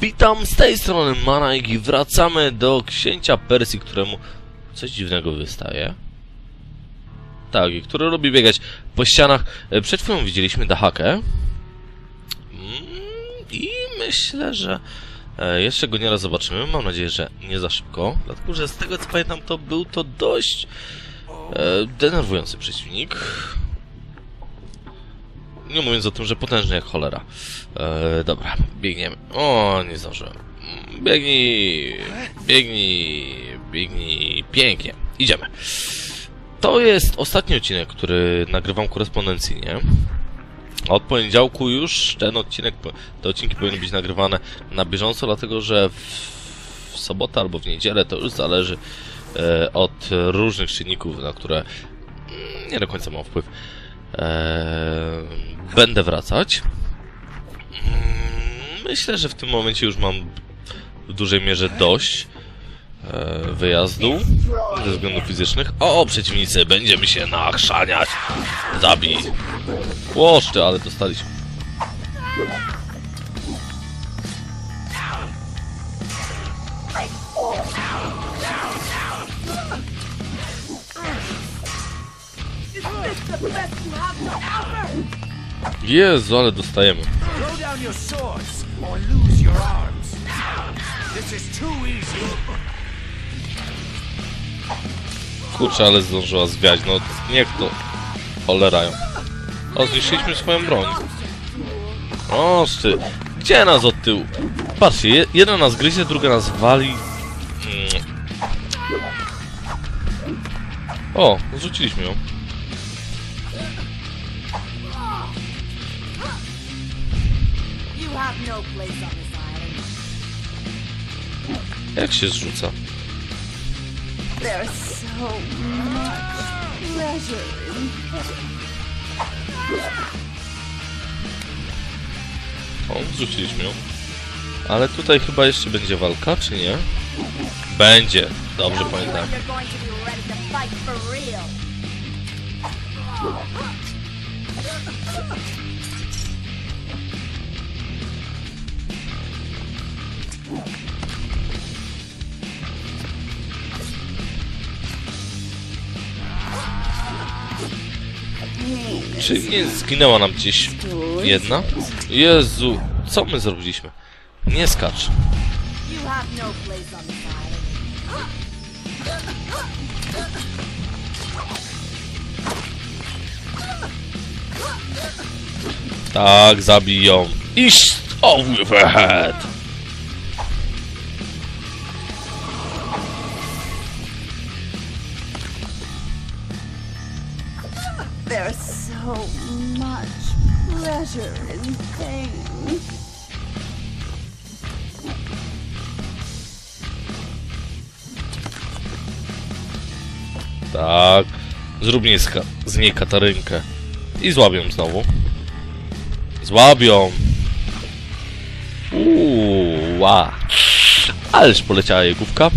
Witam z tej strony Manajk i wracamy do księcia Persji, któremu coś dziwnego wystaje. Tak, i który lubi biegać po ścianach. E, Przed chwilą widzieliśmy Dahakę. Mm, I myślę, że e, jeszcze go nieraz zobaczymy. Mam nadzieję, że nie za szybko. Dlatego, że z tego co pamiętam, to był to dość e, denerwujący przeciwnik. Nie mówiąc o tym, że potężny jak cholera. E, dobra, biegniemy. O, nie zdążyłem. Mm, Biegnij, biegnij, biegnij. Pięknie. Idziemy. To jest ostatni odcinek, który nagrywam korespondencyjnie. Od poniedziałku już ten odcinek, te odcinki powinny być nagrywane na bieżąco, dlatego że w, w sobotę albo w niedzielę to już zależy e, od różnych czynników, na które mm, nie do końca mam wpływ. E, będę wracać. Mm, Myślę, że w tym momencie już mam w dużej mierze dość e, wyjazdu ze względów fizycznych. O, o, przeciwnicy, będziemy się nachrzaniać. Zabij. Łoszczy, ale dostaliśmy. Is too easy. Kurczę, ale zdążyła zwiać, no niech to cholerają. O, zniszczyliśmy swoją broń. O, ty. Gdzie nas od tyłu? Patrzcie, je, jedna nas gryzie, druga nas wali. Mm. O, zrzuciliśmy ją. Jak się zrzuca? O, zrzuciliśmy ją. Ale tutaj chyba jeszcze będzie walka, czy nie? Będzie. Dobrze pamiętam. Nie zginęła nam gdzieś jedna? Jezu, co my zrobiliśmy? Nie skacz. Tak, zabij ją. Iść over the head. Pleasure in pain. Tak. Zrób nie z, z niej Katarynkę. I złabią znowu. Złabią. Uuu, ła. Ależ poleciała jej główka.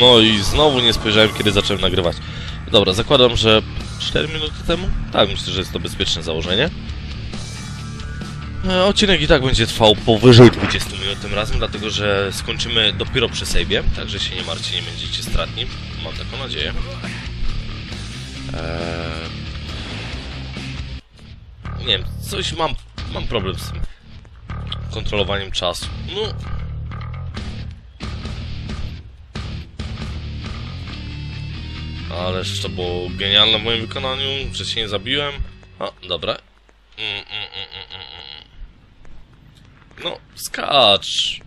No i znowu nie spojrzałem, kiedy zacząłem nagrywać. Dobra, zakładam, że 4 minuty temu? Tak, myślę, że jest to bezpieczne założenie. E, Odcinek i tak będzie trwał powyżej 20 minut tym razem, dlatego że skończymy dopiero przy save'ie, także się nie martwcie, nie będziecie stratni. Mam taką nadzieję. Eee... Nie wiem, coś mam, mam problem z tym kontrolowaniem czasu. No... Ależ to było genialne w moim wykonaniu, się nie zabiłem. A, dobra. Mm, mm, mm. No, skacz.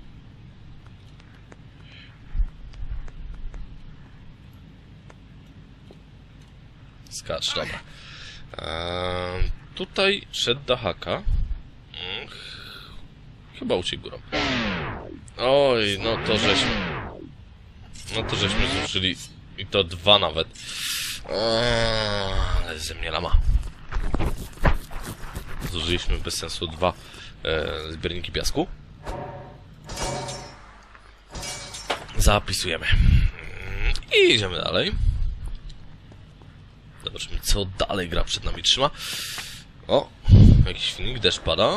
Skacz, dobra. Eee, tutaj szedł Dahaka. Mm, ch- chyba uciekł górą. Oj, no to żeśmy... No to żeśmy zużyli... I to dwa nawet. Eee, ale ze mnie lama. Zużyliśmy bez sensu dwa e, zbiorniki piasku. Zapisujemy. I idziemy dalej. Zobaczymy, co dalej gra przed nami trzyma. O, jakiś filmik, deszcz pada.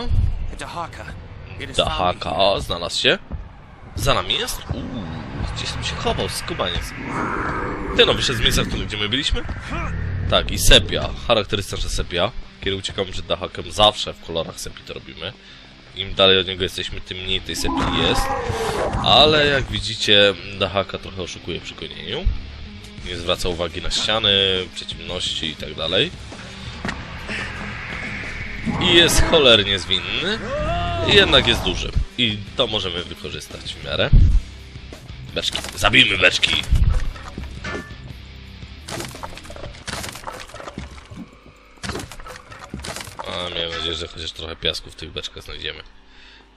Dahaka, znalazł się. Za nami jest? Uuu, gdzieś tam się chował, skubaniec. Ty no, wyszedł z miejsca, w którym gdzie my byliśmy? Tak, i sepia, charakterystyczna sepia. Kiedy uciekamy przed Dahakiem, zawsze w kolorach sepii to robimy. Im dalej od niego jesteśmy, tym mniej tej sepii jest. Ale jak widzicie, Dahaka trochę oszukuje przy gonieniu. Nie zwraca uwagi na ściany, przeciwności i tak dalej. I jest cholernie zwinny. Jednak jest duży. I to możemy wykorzystać w miarę. Beczki. Zabijmy beczki! A miałem nadzieję, że chociaż trochę piasku w tych beczkach znajdziemy.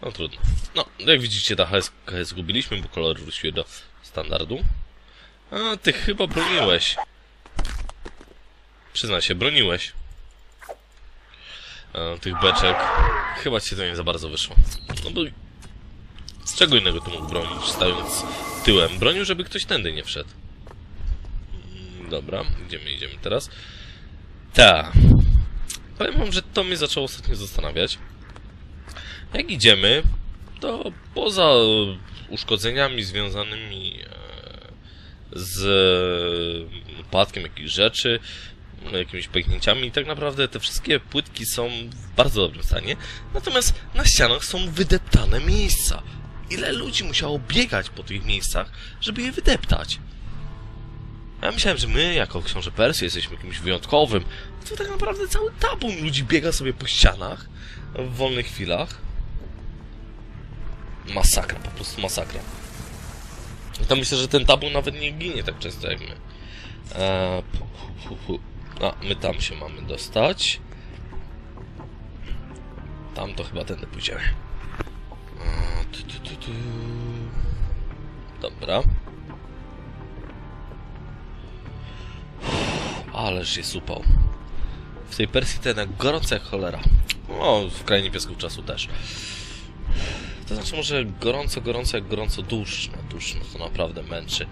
No trudno. No, jak widzicie, ta HSK zgubiliśmy, bo kolory wróciły do standardu. A, ty chyba broniłeś. Przyznaj się, broniłeś. E, tych beczek. Chyba ci to nie za bardzo wyszło. No bo... Z czego innego tu mógł bronić, stając tyłem? Bronił, żeby ktoś tędy nie wszedł. Mm, Dobra, gdzie my idziemy teraz? Ta. Powiem wam, że to mnie zaczęło ostatnio zastanawiać. Jak idziemy, to poza uszkodzeniami związanymi e, z upadkiem jakichś rzeczy, jakimiś pęknięciami. Tak naprawdę te wszystkie płytki są w bardzo dobrym stanie. Natomiast na ścianach są wydeptane miejsca. Ile ludzi musiało biegać po tych miejscach, żeby je wydeptać? Ja myślałem, że my, jako książę Persji, jesteśmy kimś wyjątkowym. To tak naprawdę cały tabun ludzi biega sobie po ścianach w wolnych chwilach. Masakra, po prostu masakra. To myślę, że ten tabun nawet nie ginie tak często jak my. Eee. A, my tam się mamy dostać. Tam to chyba tędy pójdziemy. Dobra. Ależ jest upał. W tej Persji to jednak gorąco jak cholera. No, w krainie piasków czasu też. To znaczy może gorąco, gorąco jak gorąco duszno. Duszno to naprawdę męczy.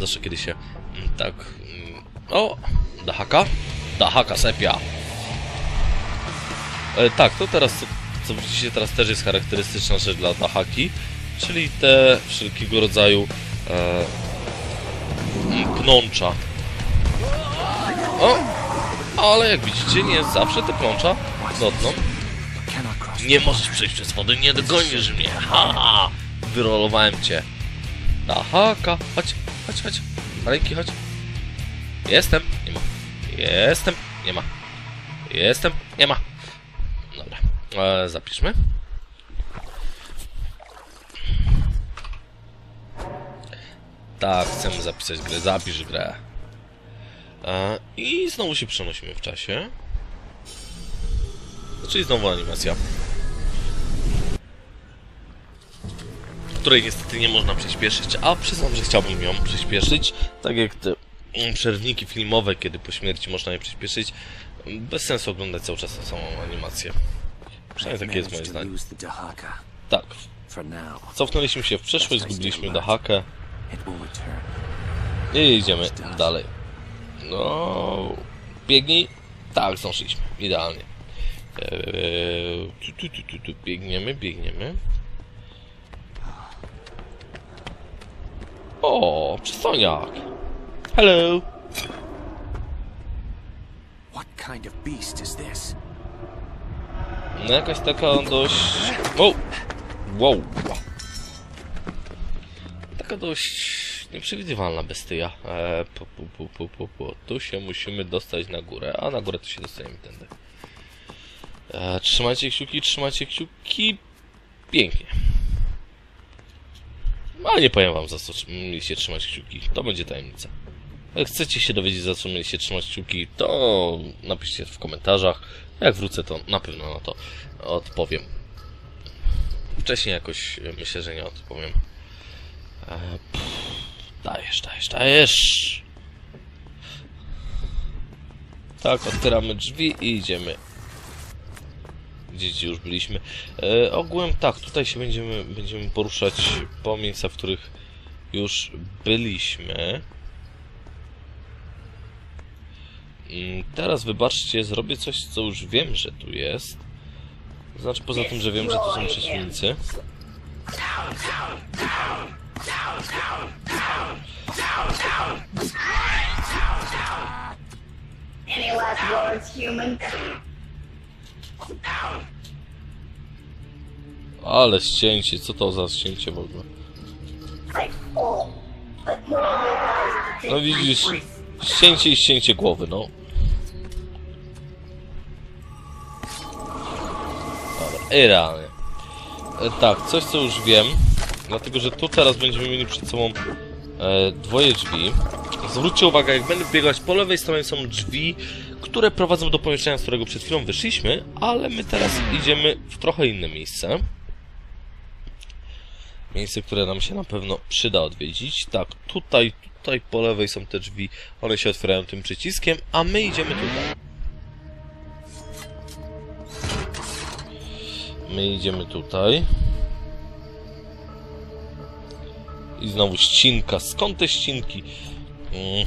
Zawsze kiedy się mm, tak... mm, O! Dahaka? Dahaka sepia. E, tak, to teraz, co, widzicie teraz też jest charakterystyczna rzecz dla Dahaki, czyli te wszelkiego rodzaju e, pnącza. O! Ale jak widzicie, nie zawsze te pnącza dotną. Nie możesz przejść przez wodę, nie dogonisz mnie. Ha, ha. Wyrolowałem cię. Dahaka, chodź, chodź, chodź. Maleńki, chodź. Jestem, nie ma. Jestem, nie ma. Jestem, nie ma. E, zapiszmy. Tak, chcemy zapisać grę. Zapisz grę. E, I znowu się przenosimy w czasie. Czyli znowu animacja. Której niestety nie można przyspieszyć, a przyznam, że chciałbym ją przyspieszyć. Tak jak te mm, przerwniki filmowe, kiedy po śmierci można je przyspieszyć. Bez sensu oglądać cały czas tę samą animację. Przynajmniej takie jest moje zdanie. Tak. Cofnęliśmy się w przeszłość, zgubiliśmy Dahakę i idziemy dalej. No... Biegnij. Tak, zdążyliśmy. Idealnie. Eee, tu, tu, tu, tu, tu. Biegniemy, biegniemy. O, przystojniak. Hello. What kind of beast is this? No jakaś taka dość... Wow. Wow. Taka dość nieprzewidywalna bestia. Eee. Tu się musimy dostać na górę, a na górę to się dostaniemy tędy. Eee, trzymajcie kciuki, trzymajcie kciuki. Pięknie. A nie powiem wam za co mieliście trzymać kciuki. To będzie tajemnica. Chcecie się dowiedzieć za co mieliście trzymać kciuki, to napiszcie w komentarzach. Jak wrócę, to na pewno na to odpowiem. Wcześniej jakoś e, myślę, że nie odpowiem. E, pff, dajesz, dajesz, dajesz. Tak, otwieramy drzwi i idziemy. Gdzie, gdzie już byliśmy. E, ogółem tak, tutaj się będziemy, będziemy poruszać po miejscach, w których już byliśmy. Mm, Teraz wybaczcie, zrobię coś, co już wiem, że tu jest. Znaczy poza tym, że wiem, że to są przeciwnicy. Ale ścięcie, co to za ścięcie w ogóle? No widzisz, ścięcie i ścięcie głowy, no. Realnie. E, tak, coś co już wiem, dlatego że tu teraz będziemy mieli przed sobą e, dwoje drzwi. Zwróćcie uwagę, jak będę biegać po lewej stronie są drzwi, które prowadzą do pomieszczenia, z którego przed chwilą wyszliśmy, ale my teraz idziemy w trochę inne miejsce. Miejsce, które nam się na pewno przyda odwiedzić. Tak, tutaj, tutaj po lewej są te drzwi. One się otwierają tym przyciskiem, a my idziemy tutaj. My idziemy tutaj. I znowu ścinka. Skąd te ścinki? Mm.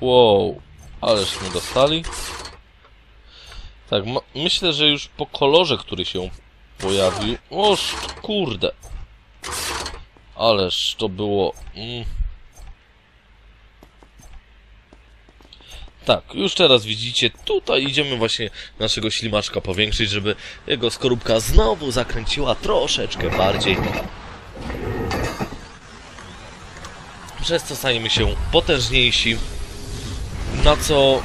Wow, aleśmy dostali. Tak, myślę, że już po kolorze, który się pojawił... Oż, kurde. Ależ to było... Mm. Tak, już teraz widzicie, tutaj idziemy właśnie naszego ślimaczka powiększyć, żeby jego skorupka znowu zakręciła troszeczkę bardziej. Przez co stajemy się potężniejsi, na co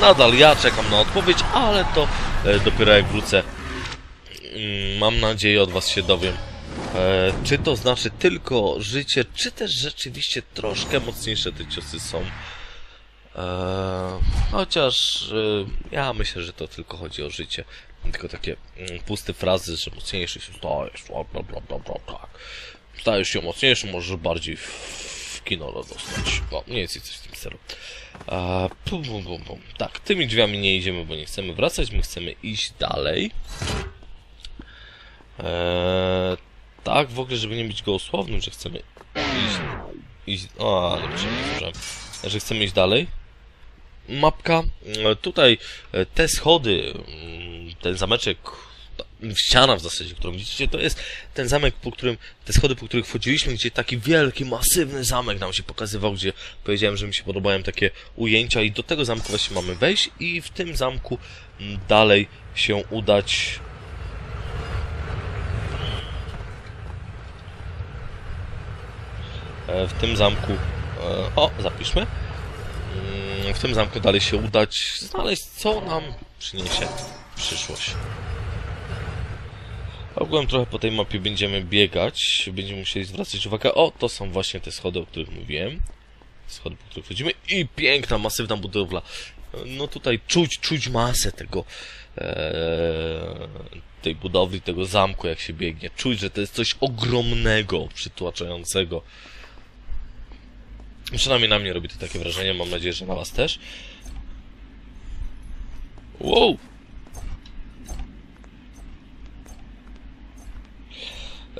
nadal ja czekam na odpowiedź, ale to e, dopiero jak wrócę, mm, mam nadzieję od Was się dowiem. E, czy to znaczy tylko życie, czy też rzeczywiście troszkę mocniejsze te ciosy są. E, chociaż e, ja myślę, że to tylko chodzi o życie. Tylko takie mm, puste frazy, że mocniejszy się stajesz, bla bla bla bla tak. Stajesz się mocniejszy, możesz bardziej w, kino dostać. O, mniej więcej coś w tym stylu. A, pum, pum, pum, pum. Tak, tymi drzwiami nie idziemy, bo nie chcemy wracać, my chcemy iść dalej. Eee, tak, w ogóle, żeby nie być gołosłownym, że chcemy iść... iść o, nie przepraszam, że chcemy iść dalej. Mapka. E, Tutaj e, te schody, mm, ten zameczek, ściana w zasadzie, którą widzicie, to jest ten zamek, po którym, te schody, po których wchodziliśmy, gdzie taki wielki, masywny zamek nam się pokazywał, gdzie powiedziałem, że mi się podobają takie ujęcia i do tego zamku właśnie mamy wejść i w tym zamku mm, dalej się udać E, w tym zamku. O, zapiszmy. Mm, W tym zamku dalej się udać, znaleźć co nam przyniesie przyszłość. Ogółem trochę po tej mapie będziemy biegać, będziemy musieli zwracać uwagę. O, to są właśnie te schody, o których mówiłem. Schody, po których chodzimy. I piękna, masywna budowla. No tutaj czuć, czuć masę tego, e, tej budowli, tego zamku, jak się biegnie. Czuć, że to jest coś ogromnego, przytłaczającego. Przynajmniej na mnie robi to takie wrażenie, mam nadzieję, że na was też. Wow!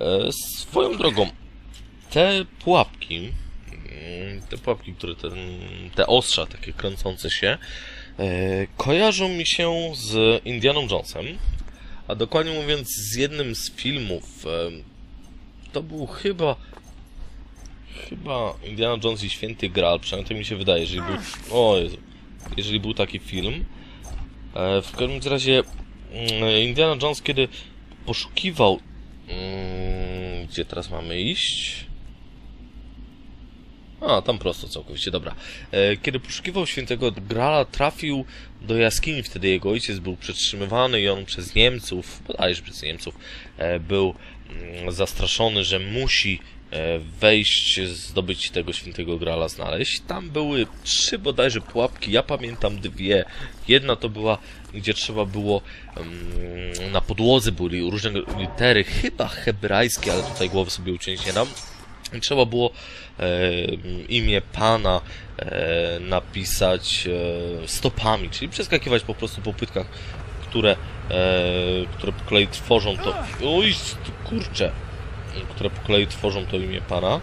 E, swoją drogą, te pułapki, mm, te pułapki, które ten, te ostrza takie kręcące się, e, kojarzą mi się z Indianą Jonesem, a dokładnie mówiąc z jednym z filmów, e, to był chyba chyba Indiana Jones i Święty Graal, przynajmniej to mi się wydaje, jeżeli był, o Jezu, jeżeli był taki film. E, w każdym razie mm, Indiana Jones, kiedy poszukiwał, mm, gdzie teraz mamy iść? A, tam prosto całkowicie, dobra. E, kiedy poszukiwał świętego Grala, trafił do jaskini, wtedy jego ojciec był przetrzymywany i on przez Niemców, bodajże przez Niemców, e, był mm, zastraszony, że musi wejść, zdobyć tego świętego Grala, znaleźć. Tam były trzy bodajże pułapki, ja pamiętam dwie. Jedna to była, gdzie trzeba było mm, na podłodze były różne litery, chyba hebrajskie, ale tutaj głowy sobie uciąć nie dam. I trzeba było e, imię pana e, napisać e, stopami, czyli przeskakiwać po prostu po płytkach, które, e, które po kolei tworzą to. Oj, kurczę! Które po kolei tworzą to imię pana.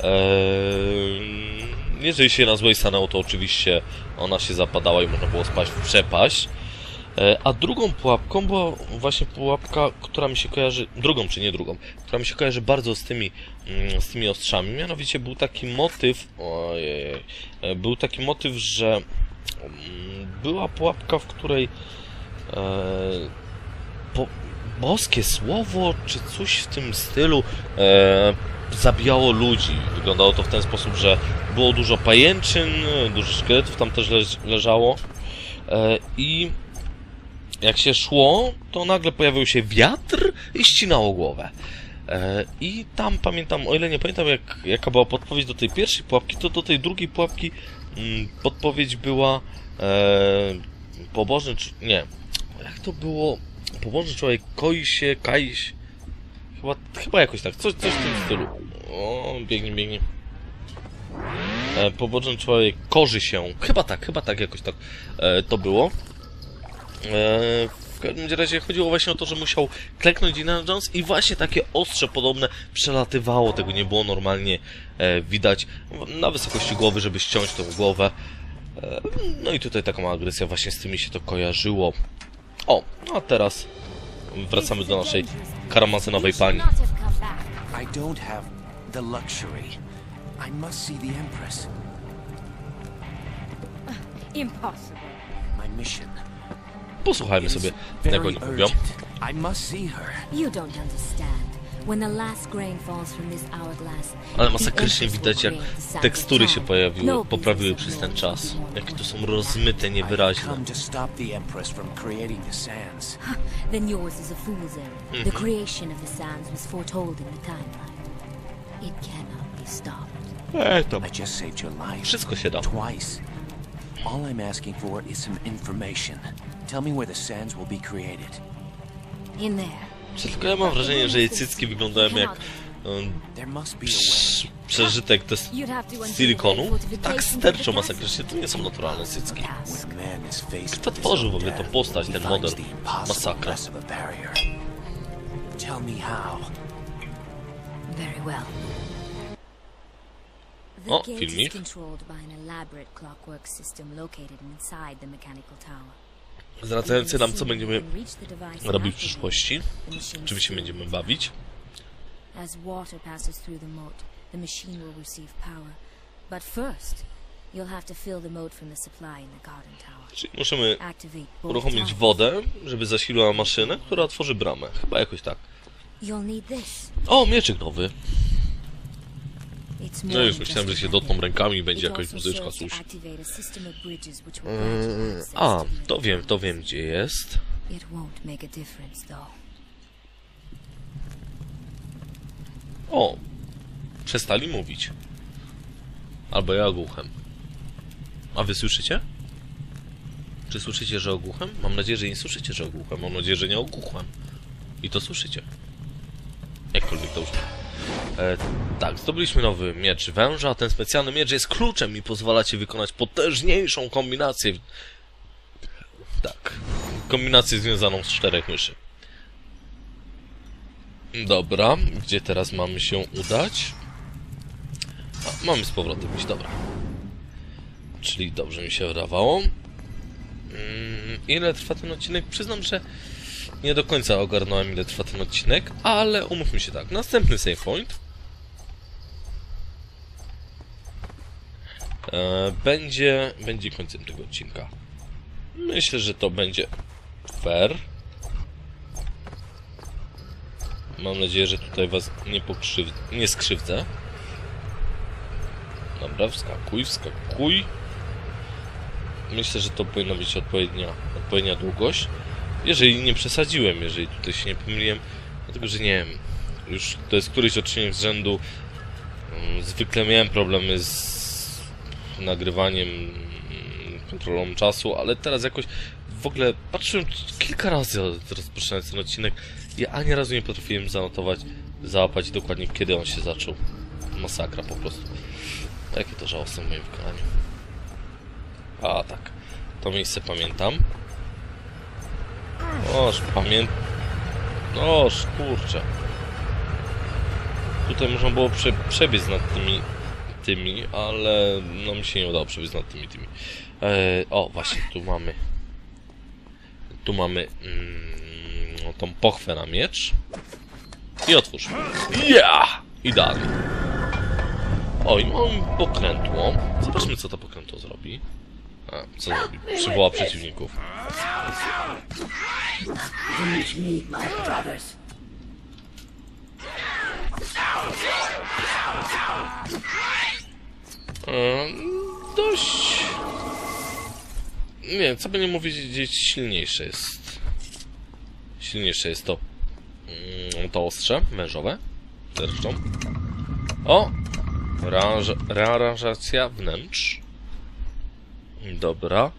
E, jeżeli się na złej stanęło, to oczywiście ona się zapadała i można było spaść w przepaść. E, A drugą pułapką była właśnie pułapka, która mi się kojarzy, drugą czy nie drugą, która mi się kojarzy bardzo z tymi, mm, z tymi ostrzami. Mianowicie był taki motyw, ojej, e, był taki motyw, że mm, była pułapka, w której e, po, boskie słowo, czy coś w tym stylu, e, zabijało ludzi. Wyglądało to w ten sposób, że było dużo pajęczyn, dużo szkieletów tam też leż, leżało e, i jak się szło, to nagle pojawił się wiatr i ścinało głowę. E, I tam pamiętam, o ile nie pamiętam jak, jaka była podpowiedź do tej pierwszej pułapki, to do tej drugiej pułapki mm, podpowiedź była e, pobożny, czy, nie, jak to było? Pobożny człowiek koi się, kai się, chyba, chyba jakoś tak, coś, coś w tym stylu. O, biegnie, biegnie. E, pobożny człowiek korzy się, chyba tak, chyba tak jakoś tak e, to było. E, w każdym razie chodziło właśnie o to, że musiał kleknąć Indiana Jones i właśnie takie ostrze podobne przelatywało, tego nie było normalnie e, widać na wysokości głowy, żeby ściąć tą głowę. E, no i tutaj taka agresja właśnie z tymi się to kojarzyło. O, a teraz wracamy do naszej karamazynowej pani. Not have come back. I don't have the luxury. I must see the Empress. Impossible. My mission Posłuchajmy sobie, jak oni mówią. urgent. I must see her. You don't understand. Ale masakrycznie widać, jak tekstury się time. pojawiły, No poprawiły przez ten czas. Jakie to są rozmyte, niewyraźne. come to stop the Empress from creating the sands. Then yours is a fool's errand. The creation of the sands was foretold in the timeline. It cannot be stopped. Ej, tam. I just saved your life. Wszystko się da. Twice. All I'm asking for is some information. Tell me where the sands will be created. In there. Tylko ja mam wrażenie, że jej cycki wyglądają jak um, prz- przeżytek te You'd have to undo silikonu. Tak sterczą masakrycznie, to nie są naturalne cycki. Kto tworzył w ogóle tą postać, ten model? Masakra. Tell me how. Very well. The O, gate filmik. is controlled by an elaborate clockwork system located inside the mechanical tower. Zwracający nam, co będziemy robić w przyszłości, czym się będziemy bawić. As water passes through the moat, the machine will receive power. But first, you'll have to fill the moat from the supply in the garden tower. Czyli musimy uruchomić wodę, żeby zasiliła maszynę, która otworzy bramę. Chyba jakoś tak. O, mieczyk nowy. No już myślałem, że się weapon. rękami i będzie jakaś muzyczka, coś. activate a to wiem, to wiem gdzie jest. O! Przestali mówić. Albo ja ogłuchem. A wy słyszycie? Czy słyszycie, że ogłuchem? Mam nadzieję, że nie słyszycie, że ogłuchem. Mam nadzieję, że nie ogłuchem. I to słyszycie. Jakkolwiek to brzmi. E, tak, zdobyliśmy nowy miecz węża. Ten specjalny miecz jest kluczem i pozwala ci wykonać potężniejszą kombinację. Tak. Kombinację związaną z czterech myszy. Dobra, gdzie teraz mamy się udać? A, mamy z powrotem iść, dobra. Czyli dobrze mi się wydawało. Mm, ile trwa ten odcinek? Przyznam, że nie do końca ogarnąłem ile trwa ten odcinek, ale umówmy się tak. Następny save point e, będzie, będzie końcem tego odcinka. Myślę, że to będzie fair. Mam nadzieję, że tutaj was nie pokrzyw... nie skrzywdzę. Dobra, wskakuj, wskakuj. Myślę, że to powinna być odpowiednia, odpowiednia długość. Jeżeli nie przesadziłem, jeżeli tutaj się nie pomyliłem, dlatego że nie wiem, już to jest któryś odcinek z rzędu. mm, Zwykle miałem problemy z nagrywaniem, mm, kontrolą czasu, ale teraz jakoś w ogóle patrzyłem kilka razy rozpoczynając ten odcinek ja ani razu nie potrafiłem zanotować, załapać dokładnie kiedy on się zaczął. Masakra po prostu. Jakie to żałosne w moim wykonaniu. A tak, to miejsce pamiętam. Oż, pamięt... Oż, kurczę. Tutaj można było prze, przebiec nad tymi tymi, ale no mi się nie udało przebiec nad tymi tymi. E, o, właśnie, tu mamy tu mamy mm, tą pochwę na miecz. I otwórz. Ja! Idealnie. O, i mam pokrętło. Zobaczmy, co to pokrętło zrobi. A, co? Przywoła przeciwników. E, dość... Nie, co by nie mówić, gdzieś silniejsze jest. Silniejsze jest to... Mm, to ostrze wężowe. Zresztą. O! Rearanż- Rearanżacja wnętrz. Dobra.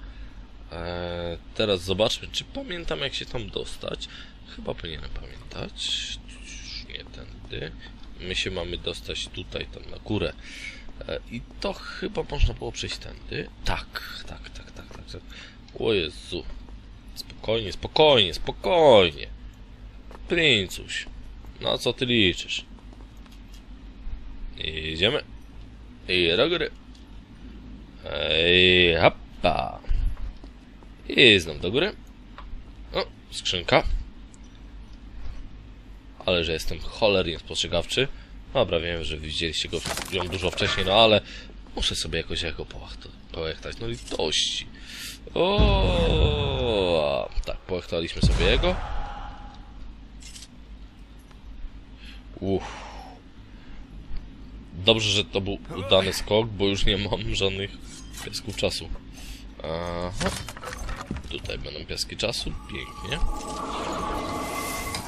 E, teraz zobaczmy, czy pamiętam jak się tam dostać. Chyba powinienem pamiętać. Nie tędy. My się mamy dostać tutaj, tam na górę. E, I to chyba można było przejść tędy. Tak, tak, tak, tak, tak. tak. O Jezu. Spokojnie, spokojnie, spokojnie. Princuś. Na co ty liczysz? Idziemy. I do. Ej, hoppa. I znów do góry. O, skrzynka. Ale że jestem cholernie spostrzegawczy. Dobra, wiem, że widzieliście go ją dużo wcześniej, no ale muszę sobie jakoś jako połechtać. No litości. O, tak, połechtaliśmy sobie jego. Uff. Dobrze, że to był udany skok, bo już nie mam żadnych piasków czasu. Aha. Tutaj będą piaski czasu. Pięknie.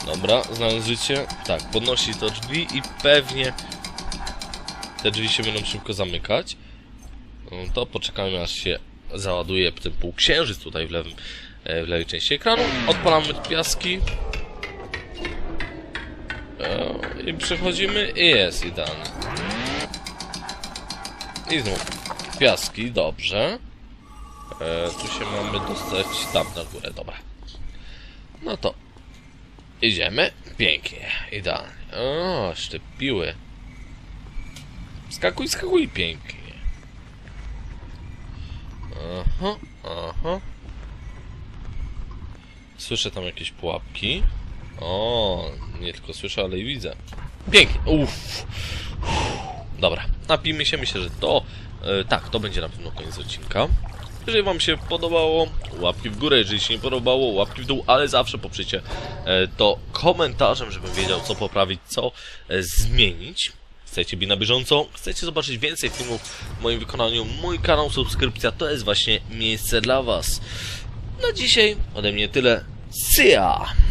Dobra, znając życie. Tak, podnosi to drzwi i pewnie te drzwi się będą szybko zamykać. No to poczekamy aż się załaduje ten półksiężyc tutaj w, lewym, e, w lewej części ekranu. Odpalamy piaski. E, I przechodzimy i jest idealnie. I znów piaski, dobrze. E, tu się mamy dostać tam na górę, dobra. No to idziemy. Pięknie, idealnie. O, szczepiły. Skakuj, skakuj, pięknie. Aha, aha. Słyszę tam jakieś pułapki. O, nie tylko słyszę, ale i widzę. Pięknie, uff. Dobra, napijmy się, myślę, że to... E, tak, to będzie na pewno koniec odcinka. Jeżeli wam się podobało, łapki w górę, jeżeli się nie podobało, łapki w dół, ale zawsze poprzecie e, to komentarzem, żebym wiedział, co poprawić, co e, zmienić. Chcecie być na bieżąco, chcecie zobaczyć więcej filmów w moim wykonaniu, mój kanał, subskrypcja, to jest właśnie miejsce dla was. Na dzisiaj ode mnie tyle. See ya!